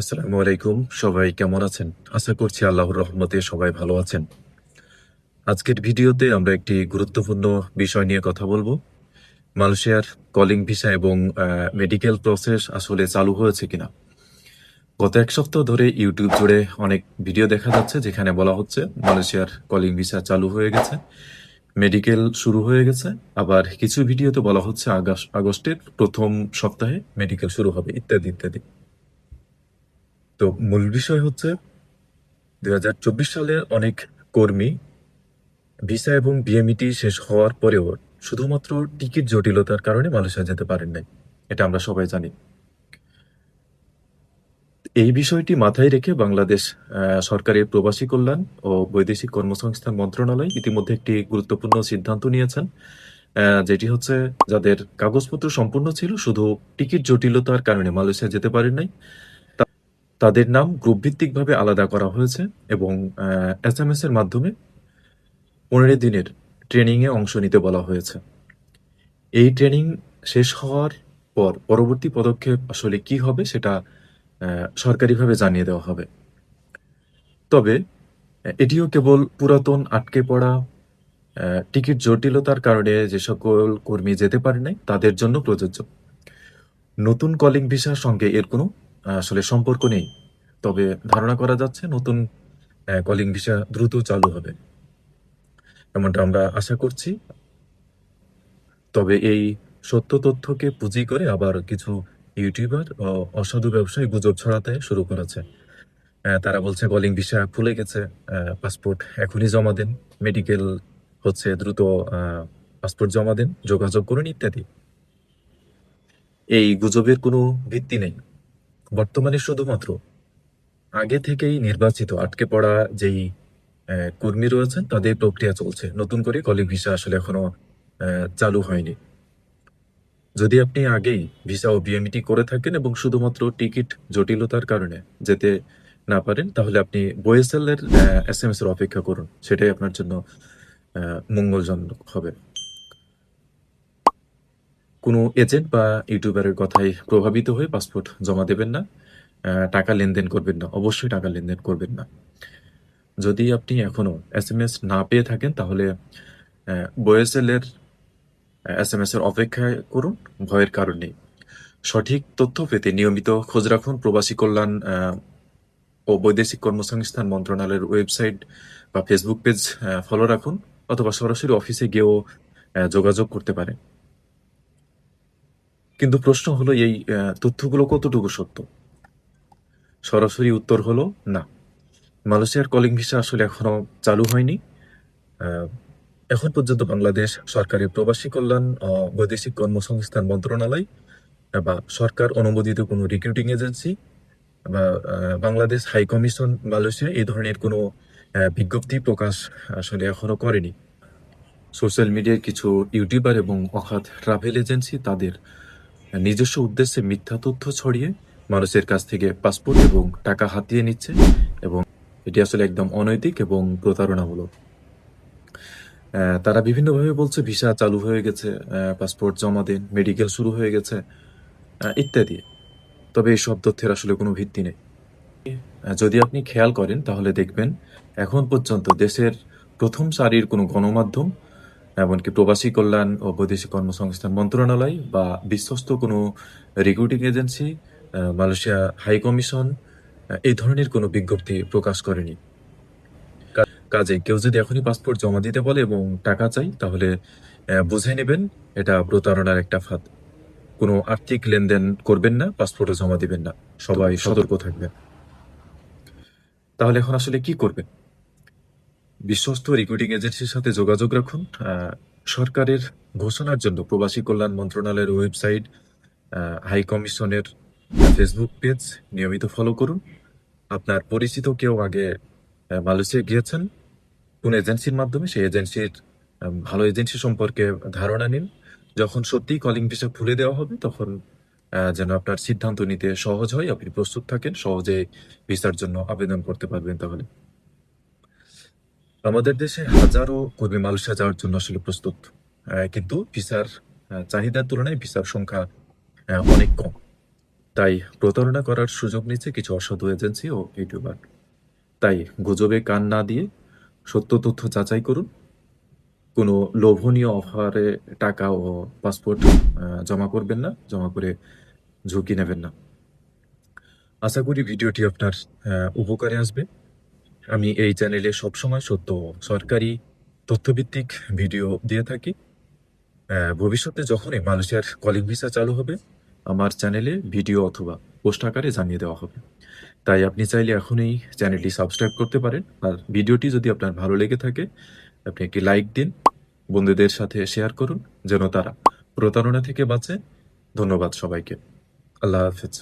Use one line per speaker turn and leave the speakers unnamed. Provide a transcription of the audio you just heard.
আসসালামু আলাইকুম, সবাই কেমন আছেন? আশা করছি আল্লাহর রহমতে সবাই ভালো আছেন। আজকের ভিডিওতে আমরা একটি গুরুত্বপূর্ণ বিষয় নিয়ে কথা বলব। মালয়েশিয়ার কলিং ভিসা এবং মেডিকেল প্রসেস আসলে চালু হয়েছে কিনা। গত এক সপ্তাহ ধরে ইউটিউব জুড়ে অনেক ভিডিও দেখা যাচ্ছে যেখানে বলা হচ্ছে মালয়েশিয়ার কলিং ভিসা চালু হয়ে গেছে, মেডিকেল শুরু হয়ে গেছে, আবার কিছু ভিডিওতে বলা হচ্ছে আগস্ট আগস্টের প্রথম সপ্তাহে মেডিকেল শুরু হবে, ইত্যাদি ইত্যাদি। তো মূল বিষয় হচ্ছে, দুই হাজার চব্বিশ সালের অনেক কর্মী ভিসা এবং বিএমইটি শেষ হওয়ার পরেও শুধুমাত্র টিকিট জটিলতার কারণে মালয়েশিয়া যেতে পারেন নাই। এটা আমরা সবাই জানি। এই বিষয়টি মাথায় রেখে বাংলাদেশ সরকারের প্রবাসী কল্যাণ ও বৈদেশিক কর্মসংস্থান মন্ত্রণালয় ইতিমধ্যে একটি গুরুত্বপূর্ণ সিদ্ধান্ত নিয়েছেন যেটি হচ্ছে যাদের কাগজপত্র সম্পূর্ণ ছিল শুধু টিকিট জটিলতার কারণে মালয়েশিয়া যেতে পারেন নাই তাদের নাম গ্রুপ ভিত্তিকভাবে আলাদা করা হয়েছে এবং এস এম এস এর মাধ্যমে পনেরো দিনের ট্রেনিংয়ে অংশ নিতে বলা হয়েছে। এই ট্রেনিং শেষ হওয়ার পর পরবর্তী পদক্ষেপ আসলে কি হবে সেটা সরকারিভাবে জানিয়ে দেওয়া হবে। তবে, এটিও কেবল পুরাতন আটকে পড়া টিকিট জটিলতার কারণে যে সকল কর্মী যেতে পারে নাই, তাদের জন্য প্রযোজ্য। নতুন কলিং ভিসার সঙ্গে এর কোনো আসলে সম্পর্ক নেই। তবে ধারণা করা যাচ্ছে নতুন কলিং ভিসা দ্রুত চালু হবে। এমনটা আমরা আশা করছি। তবে এই সত্য তথ্যকে পুঁজি করে আবার কিছু ইউটিউবার ও অসাধু ব্যবসায়ী গুজব ছড়াতে শুরু করেছে। তারা বলছে কলিং ভিসা খুলে গেছে। পাসপোর্ট এখনই জমা দেন। মেডিকেল হচ্ছে দ্রুত পাসপোর্ট জমা দেন, যোগাযোগ করুন ইত্যাদি। এই গুজবের কোনো ভিত্তি নেই। বর্তমানে শুধুমাত্র আগে থেকেই নির্বাচিত আটকে পড়া যেই কর্মী রয়েছেন, তাদের প্রক্রিয়া চলছে। নতুন করে কলিং ভিসা আসলে এখনও চালু হয়নি। যদি আপনি আগেই ভিসা ও বিএমইটি করে থাকেন এবং শুধুমাত্র টিকিট জটিলতার কারণে যেতে না পারেন, তাহলে আপনি বোয়েসেল এর এস এম এস এর অপেক্ষা করুন। সেটাই আপনার জন্য মঙ্গলজনক হবে। কোনো এজেন্ট বা ইউটিউবারের কথায় প্রভাবিত হয়ে পাসপোর্ট জমা দেবেন না। টাকা লেনদেন করবেন না। অবশ্যই টাকা লেনদেন করবেন না। যদি আপনি এখনও এস এম এস না পেয়ে থাকেন, তাহলে বোয়েসেল এর এস এম এর অপেক্ষায় করুন। ভয়ের কারণ সঠিক তথ্য পেতে নিয়মিত খোঁজ রাখুন। প্রবাসী কল্যাণ ও বৈদেশিক কর্মসংস্থান মন্ত্রণালয়ের ওয়েবসাইট বা ফেসবুক পেজ ফলো রাখুন। অথবা সরাসরি অফিসে গিয়েও যোগাযোগ করতে পারেন। কিন্তু প্রশ্ন হলো এই তথ্যগুলো কতটুকু সত্য? সরাসরি উত্তর হলো না। মালয়েশিয়ার কলিং ভিসা আসলে এখনও চালু হয়নি। এখন পর্যন্ত বাংলাদেশ সরকারের প্রবাসী কল্যাণ ও বৈদেশিক কর্মসংস্থান মন্ত্রণালয় বা সরকার অনুমোদিত কোনো রিক্রুটিং এজেন্সি বা বাংলাদেশ হাই কমিশন মালয়েশিয়া এই ধরনের কোনো বিজ্ঞপ্তি প্রকাশ আসলে এখনও করেনি। সোশ্যাল মিডিয়ায় কিছু ইউটিউবার এবং অখাত ট্রাভেল এজেন্সি তাদের নিজস্ব উদ্দেশ্যে মিথ্যা তথ্য ছড়িয়ে মানুষের কাছ থেকে পাসপোর্ট এবং টাকা হাতিয়ে নিচ্ছে এবং এটি আসলে একদম অনৈতিক এবং প্রতারণামূলক। তারা বিভিন্নভাবে বলছে ভিসা চালু হয়ে গেছে পাসপোর্ট জমা দিন, মেডিকেল শুরু হয়ে গেছে ইত্যাদি। তবে এই সব তথ্যের আসলে কোনো ভিত্তি নেই। যদি আপনি খেয়াল করেন তাহলে দেখবেন এখন পর্যন্ত দেশের প্রথম সারির কোনো গণমাধ্যম এমনকি প্রবাসী কল্যাণ ও বৈদেশিক কর্মসংস্থান মন্ত্রণালয় বা বিশ্বস্ত কোনো recruiting agency Malaysia high commission এই ধরনের কোনো বিজ্ঞপ্তি প্রকাশ করেনি। কাজে কেউ যদি এখনই পাসপোর্ট জমা দিতে বলে এবং টাকা চাই তাহলে বুঝে নেবেন এটা প্রতারণার একটা ফাঁদ। কোনো আর্থিক লেনদেন করবেন না পাসপোর্টও জমা দিবেন না। সবাই সতর্ক থাকবেন। তাহলে এখন আসলে কি করবেন? বিশ্বস্ত রিক্রুটিং এজেন্সির সাথে যোগাযোগ রাখুন। সরকারের ঘোষণার জন্য প্রবাসী কল্যাণ মন্ত্রণালয়ের ওয়েবসাইট হাই কমিশনের ফেসবুক পেজ নিয়মিত ফলো করুন। আপনার পরিচিত কেউ আগে মালয়েশিয়া গিয়েছেন, কোন এজেন্সির মাধ্যমে সেই এজেন্সির ভালো এজেন্সি সম্পর্কে ধারণা নিন। যখন সত্যিই কলিং ভিসা খুলে দেওয়া হবে, তখন যেন আপনার সিদ্ধান্ত নিতে সহজ হয়, আপনি প্রস্তুত থাকেন সহজে ভিসার জন্য আবেদন করতে পারবেন তাহলে। আমাদের দেশে হাজারো কর্মী মালয়েশিয়া যাওয়ার জন্য আসলে প্রস্তুত। কিন্তু ভিসার চাহিদার তুলনায় ভিসার সংখ্যা অনেক কম। তাই প্রতারণা করার সুযোগ নিচ্ছে কিছু অসাধু এজেন্সি ও ইউটিউবার। তাই গুজবে কান না দিয়ে সত্য তথ্য যাচাই করুন। কোনো লোভনীয় অফারে টাকা ও পাসপোর্ট জমা করবেন না, জমা করে ঝুঁকি নেবেন না। আশা করি ভিডিওটি আপনার উপকারে আসবে। আমি এই চ্যানেলে সবসময় সত্য সরকারি তথ্যভিত্তিক ভিডিও দিয়ে থাকি। ভবিষ্যতে যখনই মালয়েশিয়ার কলিং ভিসা চালু হবে, আমার চ্যানেলে ভিডিও অথবা পোস্ট আকারে জানিয়ে দেওয়া হবে। তাই আপনি চাইলে এখনই চ্যানেলটি সাবস্ক্রাইব করতে পারেন। আর ভিডিওটি যদি আপনার ভালো লেগে থাকে, আপনি একটি লাইক দিন, বন্ধুদের সাথে শেয়ার করুন, যেন তারা প্রতারণা থেকে বাঁচে। ধন্যবাদ সবাইকে। আল্লাহ হাফেজ।